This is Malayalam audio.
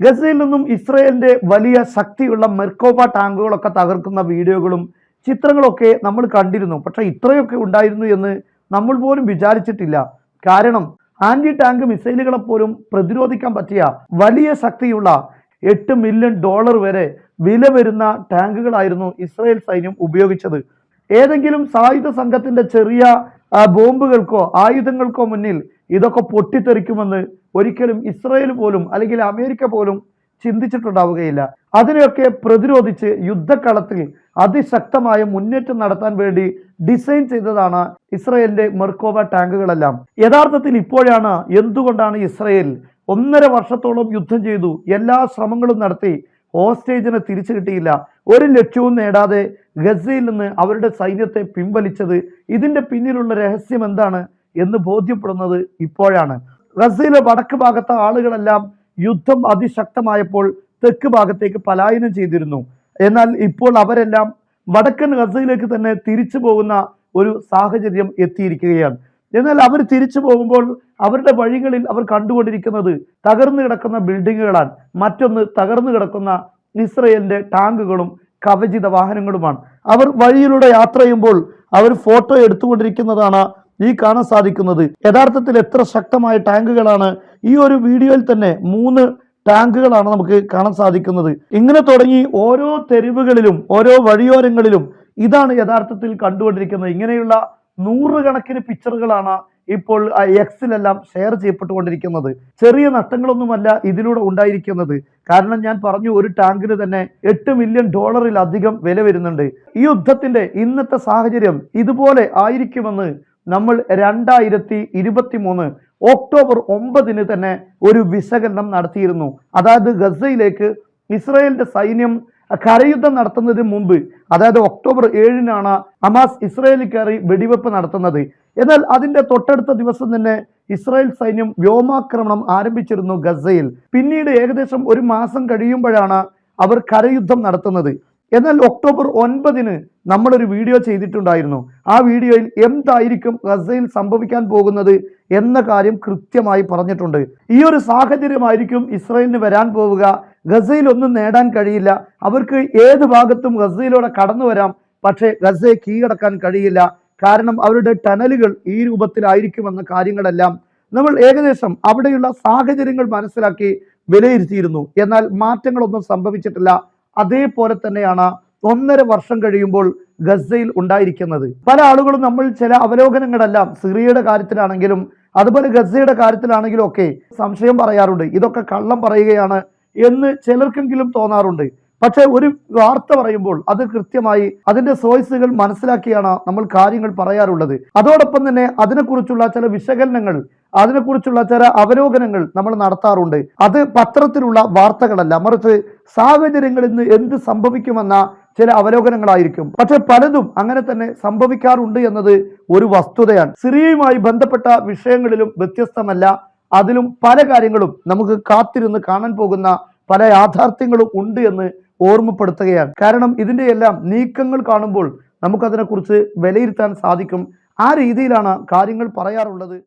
ഗസയിൽ നിന്നും ഇസ്രയേലിന്റെ വലിയ ശക്തിയുള്ള മെർക്കോവ ടാങ്കുകളൊക്കെ തകർക്കുന്ന വീഡിയോകളും ചിത്രങ്ങളൊക്കെ നമ്മൾ കണ്ടിരുന്നു. പക്ഷെ ഇത്രയൊക്കെ ഉണ്ടായിരുന്നു എന്ന് നമ്മൾ പോലും വിചാരിച്ചിട്ടില്ല. കാരണം ആന്റി ടാങ്ക് മിസൈലുകളെ പോലും പ്രതിരോധിക്കാൻ പറ്റിയ വലിയ ശക്തിയുള്ള എട്ട് മില്യൺ ഡോളർ വരെ വില വരുന്ന ടാങ്കുകളായിരുന്നു ഇസ്രായേൽ സൈന്യം ഉപയോഗിച്ചത്. ഏതെങ്കിലും സായുധ സംഘത്തിന്റെ ചെറിയ ബോംബുകൾക്കോ ആയുധങ്ങൾക്കോ മുന്നിൽ ഇതൊക്കെ പൊട്ടിത്തെറിക്കുമെന്ന് ഒരിക്കലും ഇസ്രയേൽ പോലും അല്ലെങ്കിൽ അമേരിക്ക പോലും ചിന്തിച്ചിട്ടുണ്ടാവുകയില്ല. അതിനെയൊക്കെ പ്രതിരോധിച്ച് യുദ്ധക്കളത്തിൽ അതിശക്തമായ മുന്നേറ്റം നടത്താൻ വേണ്ടി ഡിസൈൻ ചെയ്തതാണ് ഇസ്രയേലിന്റെ മെർക്കോവ ടാങ്കുകളെല്ലാം. യഥാർത്ഥത്തിൽ ഇപ്പോഴാണ് എന്തുകൊണ്ടാണ് ഇസ്രയേൽ ഒന്നര വർഷത്തോളം യുദ്ധം ചെയ്തു എല്ലാ ശ്രമങ്ങളും നടത്തി ഹോസ്റ്റേജിനെ തിരിച്ചു കിട്ടിയില്ല? ഒരു ലക്ഷ്യവും നേടാതെ ഗസയിൽ നിന്ന് അവരുടെ സൈന്യത്തെ പിൻവലിച്ചത് ഇതിന്റെ പിന്നിലുള്ള രഹസ്യം എന്താണ് എന്ന് ബോധ്യപ്പെടുന്നത് ഇപ്പോഴാണ്. ഗസയിലെ വടക്ക് ഭാഗത്തെ ആളുകളെല്ലാം യുദ്ധം അതിശക്തമായപ്പോൾ തെക്ക് ഭാഗത്തേക്ക് പലായനം ചെയ്തിരുന്നു. എന്നാൽ ഇപ്പോൾ അവരെല്ലാം വടക്കൻ ഗസയിലേക്ക് തന്നെ തിരിച്ചു പോകുന്ന ഒരു സാഹചര്യം എത്തിയിരിക്കുകയാണ്. എന്നാൽ അവർ തിരിച്ചു പോകുമ്പോൾ അവരുടെ വഴികളിൽ അവർ കണ്ടുകൊണ്ടിരിക്കുന്നത് തകർന്നു കിടക്കുന്ന ബിൽഡിങ്ങുകളാണ്. മറ്റൊന്ന് തകർന്നു കിടക്കുന്ന ഇസ്രയേലിന്റെ ടാങ്കുകളും കവചിത വാഹനങ്ങളുമാണ്. അവർ വഴിയിലൂടെ യാത്ര ചെയ്യുമ്പോൾ അവർ ഫോട്ടോ എടുത്തുകൊണ്ടിരിക്കുന്നതാണ് ഈ കാണാൻ സാധിക്കുന്നത്. യഥാർത്ഥത്തിൽ എത്ര ശക്തമായ ടാങ്കുകളാണ് ഈ ഒരു വീഡിയോയിൽ തന്നെ മൂന്ന് ടാങ്കുകളാണ് നമുക്ക് കാണാൻ സാധിക്കുന്നത്. ഇങ്ങനെ തുടങ്ങി ഓരോ തെരുവുകളിലും ഓരോ വഴിയോരങ്ങളിലും ഇതാണ് യഥാർത്ഥത്തിൽ കണ്ടുകൊണ്ടിരിക്കുന്നത്. ഇങ്ങനെയുള്ള നൂറുകണക്കിന് പിക്ചറുകളാണ് ഇപ്പോൾ എക്സിലെല്ലാം ഷെയർ ചെയ്യപ്പെട്ടുകൊണ്ടിരിക്കുന്നത്. ചെറിയ നഷ്ടങ്ങളൊന്നുമല്ല ഇതിലൂടെ ഉണ്ടായിരിക്കുന്നത്. കാരണം ഞാൻ പറഞ്ഞു ഒരു ടാങ്കിന് തന്നെ എട്ട് മില്യൺ ഡോളറിലധികം വില വരുന്നുണ്ട്. ഈ യുദ്ധത്തിന്റെ ഇന്നത്തെ സാഹചര്യം ഇതുപോലെ ആയിരിക്കുമെന്ന് നമ്മൾ രണ്ടായിരത്തി ഇരുപത്തി മൂന്ന് ഒക്ടോബർ ഒമ്പതിന് തന്നെ ഒരു വിശകലനം നടത്തിയിരുന്നു. അതായത് ഗസയിലേക്ക് ഇസ്രായേലിന്റെ സൈന്യം കരയുദ്ധം നടത്തുന്നതിന് മുമ്പ് അതായത് ഒക്ടോബർ ഏഴിനാണ് ഹമാസ് ഇസ്രയേലിൽ കയറി വെടിവെപ്പ് നടത്തുന്നത്. എന്നാൽ അതിന്റെ തൊട്ടടുത്ത ദിവസം തന്നെ ഇസ്രായേൽ സൈന്യം വ്യോമാക്രമണം ആരംഭിച്ചിരുന്നു ഗസയിൽ. പിന്നീട് ഏകദേശം ഒരു മാസം കഴിയുമ്പോഴാണ് അവർ കരയുദ്ധം നടത്തുന്നത്. എന്നാൽ ഒക്ടോബർ ഒൻപതിന് നമ്മളൊരു വീഡിയോ ചെയ്തിട്ടുണ്ടായിരുന്നു. ആ വീഡിയോയിൽ എന്തായിരിക്കും ഗസയിൽ സംഭവിക്കാൻ പോകുന്നത് എന്ന കാര്യം കൃത്യമായി പറഞ്ഞിട്ടുണ്ട്. ഈ ഒരു സാഹചര്യമായിരിക്കും ഇസ്രായേലിന് വരാൻ പോവുക. ഗസയിൽ ഒന്നും നേടാൻ കഴിയില്ല. അവർക്ക് ഏത് ഭാഗത്തും ഗസയിലൂടെ കടന്നു വരാം പക്ഷേ ഗസയെ കീഴടക്കാൻ കഴിയില്ല. കാരണം അവരുടെ ടണലുകൾ ഈ രൂപത്തിലായിരിക്കുമെന്ന കാര്യങ്ങളെല്ലാം നമ്മൾ ഏകദേശം അവിടെയുള്ള സാഹചര്യങ്ങൾ മനസ്സിലാക്കി വിലയിരുത്തിയിരുന്നു. എന്നാൽ മാറ്റങ്ങളൊന്നും സംഭവിച്ചിട്ടില്ല. അതേപോലെ തന്നെയാണ് ഒന്നര വർഷം കഴിയുമ്പോൾ ഗസയിൽ ഉണ്ടായിരിക്കുന്നത്. പല ആളുകളും നമ്മൾ ചില അവലോകനങ്ങളെല്ലാം സിറിയയുടെ കാര്യത്തിലാണെങ്കിലും അതുപോലെ ഗസയുടെ കാര്യത്തിലാണെങ്കിലും ഒക്കെ സംശയം പറയാറുണ്ട്. ഇതൊക്കെ കള്ളം പറയുകയാണ് എന്ന് ചിലർക്കെങ്കിലും തോന്നാറുണ്ട്. പക്ഷേ ഒരു വാർത്ത പറയുമ്പോൾ അത് കൃത്യമായി അതിന്റെ സോയ്സുകൾ മനസ്സിലാക്കിയാണ് നമ്മൾ കാര്യങ്ങൾ പറയാറുള്ളത്. അതോടൊപ്പം തന്നെ അതിനെക്കുറിച്ചുള്ള ചില വിശകലനങ്ങൾ അതിനെക്കുറിച്ചുള്ള ചില അവലോകനങ്ങൾ നമ്മൾ നടത്താറുണ്ട്. അത് പത്രത്തിലുള്ള വാർത്തകളല്ല. മറിച്ച് സാഹചര്യങ്ങളിൽ നിന്ന് എന്ത് സംഭവിക്കുമെന്ന ചില അവലോകനങ്ങളായിരിക്കും. പക്ഷെ പലതും അങ്ങനെ തന്നെ സംഭവിക്കാറുണ്ട് എന്നത് ഒരു വസ്തുതയാണ്. സിറിയയുമായി ബന്ധപ്പെട്ട വിഷയങ്ങളിലും വ്യത്യസ്തമല്ല. അതിലും പല കാര്യങ്ങളും നമുക്ക് കാത്തിരുന്ന് കാണാൻ പോകുന്ന പല യാഥാർത്ഥ്യങ്ങളും ഉണ്ട് എന്ന് ഓർമ്മപ്പെടുത്തുകയാണ്. കാരണം ഇതിന്റെ എല്ലാം നീക്കങ്ങൾ കാണുമ്പോൾ നമുക്കതിനെക്കുറിച്ച് വിലയിരുത്താൻ സാധിക്കും. ആ രീതിയിലാണ് കാര്യങ്ങൾ പറയാറുള്ളത്.